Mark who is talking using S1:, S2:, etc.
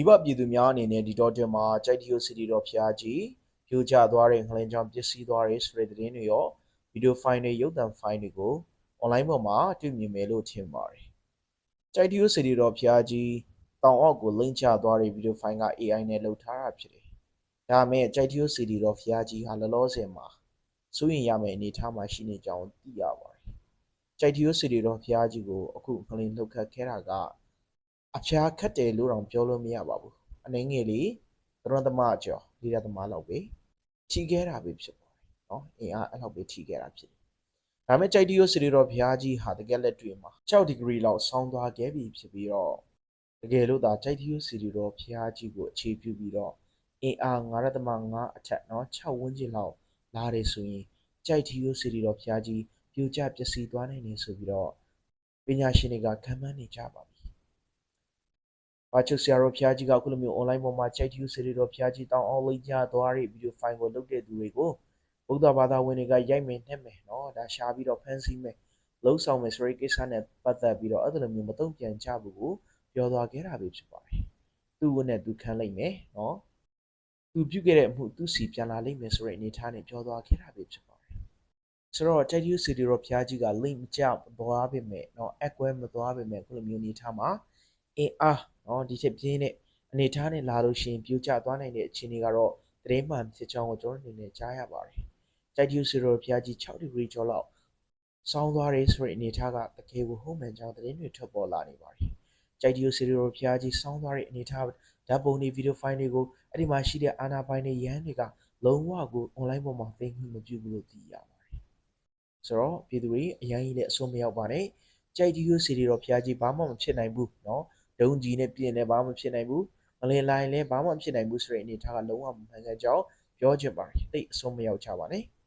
S1: မိဘပြည်သူများအနေနဲ့ဒီတော့တင်မှာကြိုက်တီယိုစီတီတော်ဖျားကြီးပြိုကျသွားတဲ့ငလင်ကြောင့်ပျက်စီးသွားတဲ့ဆိုတဲ့သတင်းတွေရောဗီဒီယိုဖိုင်တွေရုပ်သံဖိုင်တွေကို online ပေါ်မှာတွေ့မြင်မယ်လို့ထင်ပါတယ်။ကြိုက်တီယိုစီတီတော်ဖျားကြီးတောင်အောက်ကိုလိမ့်ချသွားတဲ့ဗီဒီယိုဖိုင်က AI နဲ့လုပ်ထားတာဖြစ်တယ်။ဒါပေမဲ့ကြိုက်တီယိုစီတီတော်ဖျားကြီးဟာလောလောဆယ်မှာစိုးရင်ရမယ့်အနေအထားမှာရှိနေကြောင်းသိရပါတယ်။ကြိုက်တီယိုစီတီတော်ဖျားကြီးကိုအခုငလင်လှုပ်ခတ်ခဲ့တာက အဖျားခတ်တယ်လို့တော့ပြောလို့မရပါဘူး။အနေငယ်လေးသရွန်သမားကျော်လေးရသမားလောက်ပဲထိခဲ့တာပဲဖြစ်ပါတယ်။နော်အင်အားအဲ့လောက်ပဲထိခဲ့တာဖြစ်တယ်။ဒါပေမဲ့ကြိုက်တီယိုစီတီတော်ဖျားကြီးဟာတကယ်လက်တွေ့မှာ6ဒီဂရီလောက်ဆောင်းသွားခဲ့ပြီဖြစ်ပြီးတော့တကယ်လို့ဒါကြိုက်တီယိုစီတီတော်ဖျားကြီးကိုအခြေပြုပြီးတော့အင်အား9.5အထက်နော်6ဝန်းကျင်လောက်လာတယ်ဆိုရင်ကြိုက်တီယိုစီတီတော်ဖျားကြီးပြိုကျပျက်စီးသွားနိုင်တယ်ဆိုပြီးတော့ပညာရှင်တွေကခံမှန်းနေကြပါပြီ။ ဘာချုပ်ဆရာတော်ဖျားကြီးကအခုလိုမျိုး online ပေါ်မှာကြိုက်တီယိုစီတီတော်ဖျားကြီးတောင်းအောင်လိမ့်ကြသွားတဲ့ဗီဒီယိုဖိုင်ကိုလုပ်တဲ့သူတွေကိုဗုဒ္ဓဘာသာဝင်တွေကရိုက်မယ်နှက်မယ်နော်ဒါရှာပြီးတော့ဖန်ဆီးမယ်လှုပ်ဆောင်မယ်ဆိုတဲ့ကိစ္စနဲ့ပတ်သက်ပြီးတော့အဲ့လိုမျိုးမတုံ့ပြန်ကြဘူးကိုပြောသွားခဲ့တာပဲဖြစ်ပါတယ်။သူ့ဝနဲ့သူခံလိုက်မယ်နော်။သူပြုတ်ခဲ့တဲ့အမှုသူ့စီပြန်လာလိမ့်မယ်ဆိုတဲ့အနေအထားနဲ့ပြောသွားခဲ့တာပဲဖြစ်ပါတယ်။ဆိုတော့ကြိုက်တီယိုစီတီတော်ဖျားကြီးက link မကြသွားပါမယ်နော်အကွဲမသွားပါမယ်ခုလိုမျိုးအနေအထားမှာ အင်အားနော်ဒီချက်ပြင်းတဲ့အနေအထားနဲ့လာလို့ရှိရင်ပြိုကျသွားနိုင်တဲ့အခြေအနေကတော့သတင်းမှန်ဖြစ်ကြောင်းကိုကျွန်တော်အနေနဲ့ကြားရပါတယ်။ကြိုက်တီယိုစီတီတော်ဖျားကြီး6ဒီဂရီကျော်လောက်ဆောင်းသွားတယ်ဆိုတဲ့အနေအထားကတကယ်ကိုဟုတ်မှန်ကြောင်းသတင်းတွေထွက်ပေါ်လာနေပါတယ်။ကြိုက်တီယိုစီတီတော်ဖျားကြီးဆောင်းသွားတဲ့အနေအထားဓာတ်ပုံတွေဗီဒီယိုဖိုင်တွေကိုအဲ့ဒီမှာရှိတဲ့အာနာပိုင်တွေရန်တွေကလုံးဝကို online ပေါ်မှာသိမ်းခွင့်မပြုဘူးလို့သိရပါတယ်။ဆိုတော့ပြည်သူတွေအရင်ကြီးလည်းအဆုံးမရောက်ပါနဲ့။ကြိုက်တီယိုစီတီတော်ဖျားကြီးဘာမှမဖြစ်နိုင်ဘူးနော်။ ဒုံကြီးနဲ့ပြင်လည်းဘာမှမဖြစ်နိုင်ဘူး။မလင်လိုင်းလည်းဘာမှမဖြစ်နိုင်ဘူးဆိုတဲ့အနေအထားကလုံးဝမမှန်ကန်ကြောင်းပြောချင်ပါတယ်။တိတ်အဆုံးမရောက်ကြပါနဲ့။